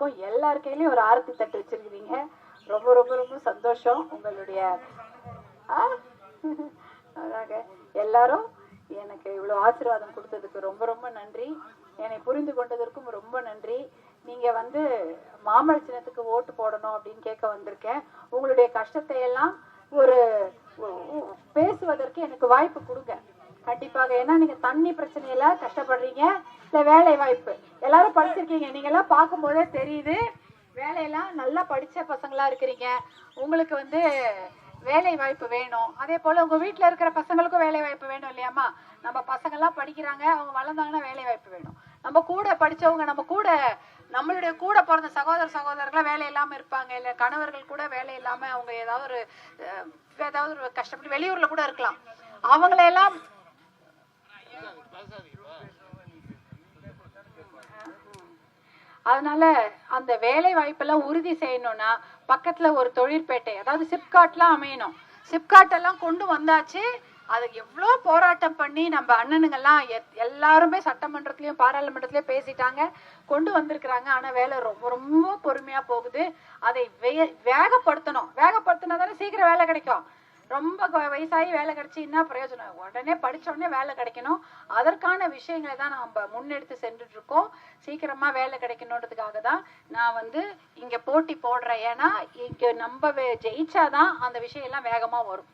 கையிலயும் ஒரு ஆரத்தி தட்டு வச்சிருக்கிறீங்க. ரொம்ப ரொம்ப ரொம்ப சந்தோஷம் உங்களுடைய அதாங்க. எல்லாரும் எனக்கு இவ்வளவு ஆசீர்வாதம் கொடுத்ததுக்கு ரொம்ப ரொம்ப நன்றி. என்னை புரிந்து கொண்டதற்கும் ரொம்ப நன்றி. நீங்க வந்து மாமழ சின்னத்துக்கு ஓட்டு போடணும் அப்படின்னு கேட்க வந்திருக்கேன். உங்களுடைய கஷ்டத்தை எல்லாம் ஒரு பேசுவதற்கு எனக்கு வாய்ப்பு கொடுங்க. கண்டிப்பாக. ஏன்னா நீங்க தண்ணி பிரச்சனையில கஷ்டப்படுறீங்க. இல்ல வேலை வாய்ப்பு எல்லாரும் படிச்சிருக்கீங்க. நீங்க எல்லாம் பார்க்கும்போதே தெரியுது. வேலையெல்லாம் நல்லா படிச்ச பசங்களா இருக்கிறீங்க. உங்களுக்கு வந்து வேலை வாய்ப்பு வேணும். அதே போல உங்க வீட்டுல இருக்கிற பசங்களுக்கும் வேலை வாய்ப்பு வேணும் இல்லையாம்மா? நம்ம பசங்க எல்லாம் படிக்கிறாங்க. அவங்க வளர்ந்தாங்கன்னா வேலை வாய்ப்பு வேணும். நம்ம கூட படிச்சவங்க நம்ம கூட நம்மளுடைய கூட பிறந்த சகோதர சகோதரர்கள் வேலை இல்லாம இருப்பாங்க. இல்ல கணவர்கள் கூட வேலை இல்லாம அவங்க ஏதாவது ஒரு ஏதாவது ஒரு கஷ்டப்பட்டு வெளியூர்ல கூட இருக்கலாம். அவங்களையெல்லாம் அதனால அந்த வேலை வாய்ப்பெல்லாம் உறுதி செய்யணும்னா பக்கத்துல ஒரு தொழிற்பேட்டை அதாவது சிப்காட்லாம் அமையணும். சிப்காட் எல்லாம் கொண்டு வந்தாச்சு. அது எவ்வளோ போராட்டம் பண்ணி நம்ம அண்ணனுங்கெல்லாம் எ- எல்லாருமே சட்டமன்றத்துலேயும் பாராளுமன்றத்துலேயும் பேசிட்டாங்க. கொண்டு வந்திருக்கிறாங்க. ஆனால் வேலை ரொம்ப ரொம்ப பொறுமையாக போகுது. அதை வே- வேகப்படுத்தணும். வேகப்படுத்தினா தானே சீக்கிரம் வேலை கிடைக்கும். ரொம்ப வயசாகி வேலை கிடைச்சி என்ன பிரயோஜனம்? உடனே படித்த உடனே வேலை கிடைக்கணும். அதற்கான விஷயங்களை தான் நம்ம முன்னெடுத்து சென்றுட்டு இருக்கோம் சீக்கிரமாக வேலை கிடைக்கணுன்றதுக்காக தான் நான் வந்து இங்கே போட்டி போடுறேன். ஏன்னா இங்கே நம்ம வே- ஜெயிச்சாதான் அந்த விஷயம் எல்லாம் வேகமாக வரும்.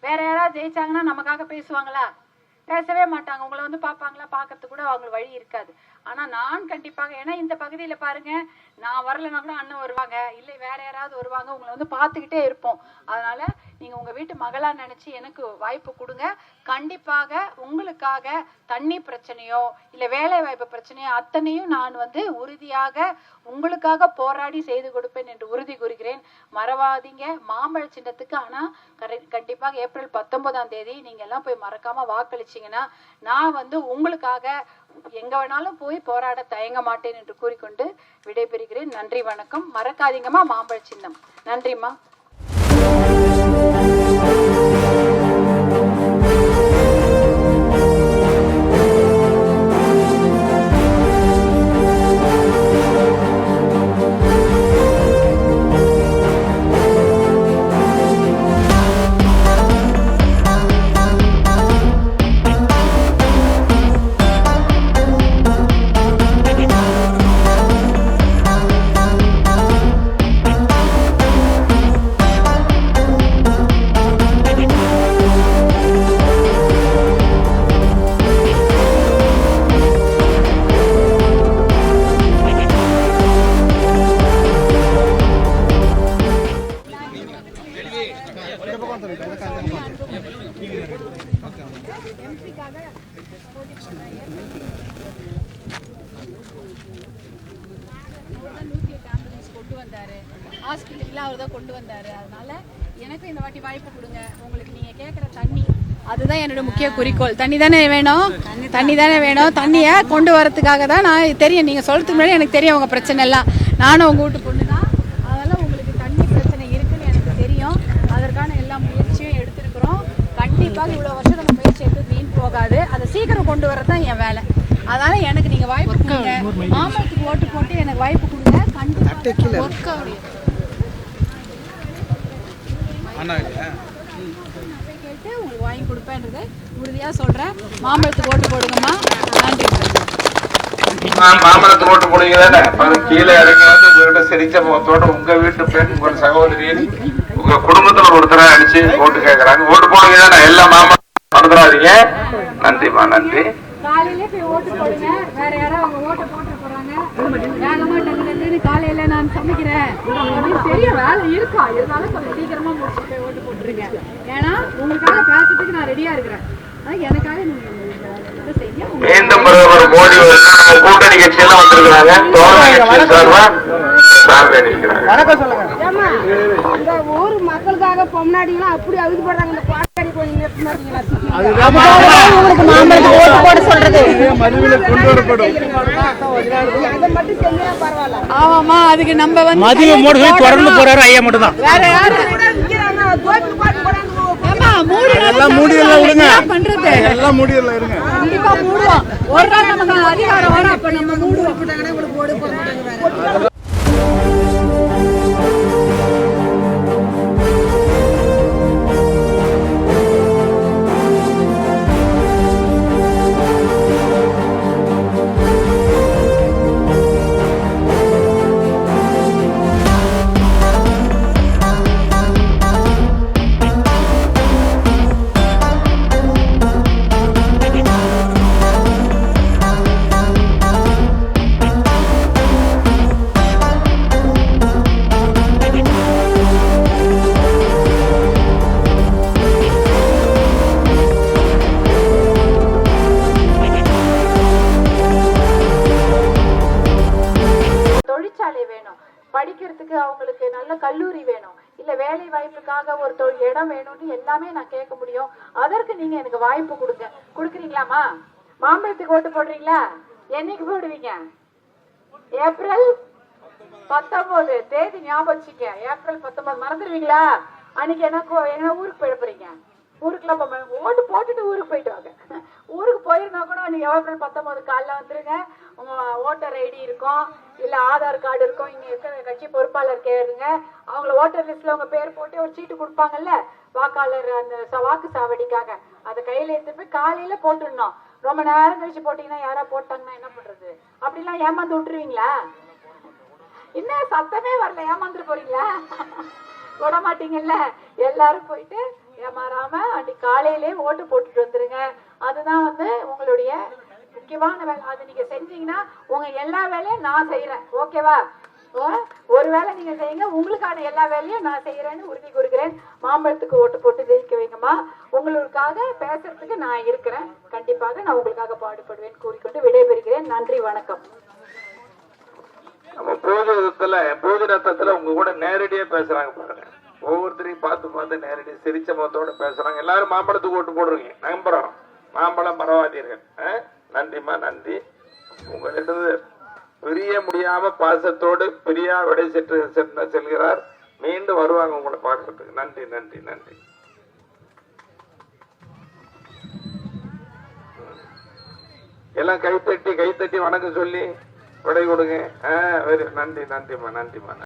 வேற யாராவது ஜெயிச்சாங்கன்னா நமக்காக பேசுவாங்களா? பேசவே மாட்டாங்க. உங்களை வந்து பார்ப்பாங்களா? பார்க்கறதுக்கு கூட அவங்களுக்கு வழி இருக்காது. ஆனா நான் கண்டிப்பாக ஏன்னா இந்த பகுதியில பாருங்க நான் வரலன்னா கூட அண்ணன் வருவாங்க. இல்லை வேற யாராவது வருவாங்க. உங்களை வந்து பார்த்துக்கிட்டே இருப்போம். அதனால நீங்க உங்க வீட்டு மகளா நினைச்சு எனக்கு வாய்ப்பு கொடுங்க. கண்டிப்பாக உங்களுக்காக தண்ணி பிரச்சனையோ இல்ல வேலை வாய்ப்பு பிரச்சனையோ அத்தனையும் நான் வந்து உறுதியாக உங்களுக்காக போராடி செய்து கொடுப்பேன் என்று உறுதி கூறுகிறேன். மறவாதீங்க. மாம்பழ சின்னத்துக்கு ஆனா கண்டிப்பாக ஏப்ரல் பத்தொன்பதாம் தேதி நீங்க எல்லாம் போய் மறக்காம வாக்களிச்சீங்கன்னா நான் வந்து உங்களுக்காக எங்க வேணாலும் போய் போராட தயங்க மாட்டேன் என்று கூறிக்கொண்டு விடைபெறுகிறேன். நன்றி வணக்கம். மறக்காதீங்கம்மா மாம்பழ சின்னம். நன்றிம்மா. ஹாஸ்பிட்டலில் அவர் தான் கொண்டு வந்தாரு. அதனால எனக்கும் இந்த வாட்டி வாய்ப்பு கொடுங்க. உங்களுக்கு நீங்க கேட்குற தண்ணி அதுதான் என்னோட முக்கிய குறிக்கோள். தண்ணி தானே வேணும்? தண்ணி தானே வேணும்? தண்ணியை கொண்டு வரதுக்காக தான் நான் தெரியும். நீங்க சொல்றதுக்கு முன்னாடி எனக்கு தெரியும் உங்க பிரச்சனை எல்லாம். நானும் உங்க வீட்டு பொண்ணு தான். அதனால உங்களுக்கு தண்ணி பிரச்சனை இருக்குன்னு எனக்கு தெரியும். அதற்கான எல்லா முயற்சியும் எடுத்திருக்கிறோம். கண்டிப்பாக இவ்வளோ வருஷம் நம்ம முயற்சி எடுத்து வீண் போகாது. அதை சீக்கிரம் கொண்டு வரது தான் என் வேலை. அதனால எனக்கு நீங்க வாய்ப்பு கொடுங்க. மாம்பழத்துக்கு ஓட்டு போட்டு எனக்கு வாய்ப்பு கொடுங்க. கண்டிப்பாக அண்ணா கேட்டு உங்களுக்கு வாங்கி கொடுப்பேன்றது உறுதியாக சொல்கிறேன் மாம்பழத்துக்கு ஓட்டு போடுங்கம்மா. நன்றி. மாமரத்துக்கு ஓட்டு போடுவீங்க கீழே இறங்கி வந்து உங்ககிட்ட சிரிச்ச முகத்தோட உங்க வீட்டு பெண் உங்க சகோதரியை உங்க குடும்பத்துல ஒருத்தரா அடிச்சு ஓட்டு கேக்குறாங்க. ஓட்டு போடுவீங்க தானே எல்லா மாமரம் மறந்துடாதீங்க. நன்றிம்மா நன்றி. காலையிலே போய் ஓட்டு போடுங்க. வேற யாராவது அவங்க ஓட்டு போட்டு போறாங்க. வேகமா காலையில நான் சமைக்கிறேன். அப்படின்னு வேலை இருக்கா? இருந்தாலும் கொஞ்சம் சீக்கிரமா முடிச்சு போய் ஓட்டு போட்டுருங்க. ஏன்னா உங்களுக்காக பேசுறதுக்கு நான் ரெடியா இருக்கிறேன். மீண்டும் பிரதமர் மோடி அவர்கள் கூட்டணி கட்சியெல்லாம் வந்திருக்கிறாங்க தோழமை கட்சி சார்பா இந்த ஊர் மக்களுக்காக பொம்னாடிங்களாம் அப்படி அழுதுபடுறாங்க இந்த பாட்டாடி கொஞ்சம் நிறுத்தினா உங்களுக்கு மாம்பழத்துக்கு ஓட்டு போட சொல்றது கொண்டு வரப்படும் அதை மட்டும் செஞ்சா பரவாயில்ல ஆமாமா அதுக்கு நம்ம வந்து மதுவை மூட சொல்லி தொடர்ந்து போறாரு ஐயா மட்டும் தான் வேற யாரு மூடி எல்லாம் விடுங்க பண்றது? எல்லாம் முடியல இருங்க. கண்டிப்பா மூடுவோம். ஒரு நாள் நமக்கு அதிகாரம் வரும் அப்ப நம்ம மூடுவோம். கல்லூரி வேணும். இல்ல வேலை வாய்ப்புக்காக ஒரு தொழில் இடம் வேணும்னு எல்லாமே நான் கேட்க முடியும். அதற்கு நீங்க எனக்கு வாய்ப்பு கொடுங்க. கொடுக்குறீங்களாமா மாம்பழத்துக்கு ஓட்டு போடுறீங்களா? என்னைக்கு போடுவீங்க? ஏப்ரல் பத்தொன்பது. தேதி ஞாபகம் வச்சுக்க ஏப்ரல் பத்தொன்பது. மறந்துடுவீங்களா? அன்னைக்கு எனக்கு என்ன ஊருக்கு போயிட போறீங்க? ஊருக்குலாம் போக ஓட்டு போட்டுட்டு ஊருக்கு போயிட்டு வாங்க. ஊருக்கு போயிருந்தா கூட அன்னைக்கு ஏப்ரல் பத்தொன்பது. காலைல வந்துருங்க. ஓட்டர் ஐடி இருக்கும் இல்ல ஆதார் கார்டு இருக்கும் இங்க இருக்கிற கட்சி பொறுப்பாளர் கேளுங்க. அவங்கள ஓட்டர் லிஸ்ட்ல உங்க பேர் போட்டு ஒரு சீட்டு கொடுப்பாங்கல்ல? வாக்காளர் அந்த வாக்கு சாவடிக்காக. அதை கையில எடுத்து போய் காலையில போட்டுடணும். ரொம்ப நேரம் கழிச்சு போட்டீங்கன்னா யாரா போட்டாங்கன்னா என்ன பண்றது? அப்படிலாம் ஏமாந்து விட்டுருவீங்களா? என்ன சத்தமே வரல. ஏமாந்துட்டு போறீங்களா? விட மாட்டீங்கல்ல? எல்லாரும் போயிட்டு ஏமாறாம அன்னைக்கு காலையிலே ஓட்டு போட்டுட்டு வந்துருங்க. அதுதான் வந்து உங்களுடைய முக்கியமான வேலை அது நீங்க செஞ்சீங்கன்னா உங்க எல்லா வேலையும் நான் செய்யறேன் ஓகேவா அஹ் ஒரு வேலை நீங்க செய்யுங்க உங்களுக்கான எல்லா வேலையும் நான் செய்யறேன்னு உறுதி கொடுக்குறேன் மாம்பழத்துக்கு ஓட்டு போட்டு ஜெயிக்க வைங்கம்மா. உங்களுக்காக பேசுறதுக்கு நான் இருக்கிறேன். கண்டிப்பாக நான் உங்களுக்காக பாடுபடுவேன் கூறிக்கொண்டு விடைபெறுகிறேன். நன்றி வணக்கம். நம்ம போஜனத்துல போஜனத்துல உங்க கூட நேரடியா பேசுறாங்க பாருங்க. ஒவ்வொருத்தரையும் பார்த்து பார்த்து நேரடியா சிரிச்ச முகத்தோட பேசுறாங்க. எல்லாரும் மாம்பழத்துக்கு ஓட்டு போடுறீங்க. நம்புறோம். மாம்பழம் மறவாதீர்கள் நன்றிமா நன்றிம்மா நன்றி. உங்களிடது பிரிய முடியாம பாசத்தோடு பிரியா விடை சென்று சென்று செல்கிறார். மீண்டும் வருவாங்க உங்களை பார்க்கறதுக்கு. நன்றி நன்றி நன்றி. எல்லாம் கைத்தட்டி கைத்தட்டி வணக்கம் சொல்லி விடை கொடுங்க. ஆ வெரி நன்றி நன்றிம்மா நன்றிம்மா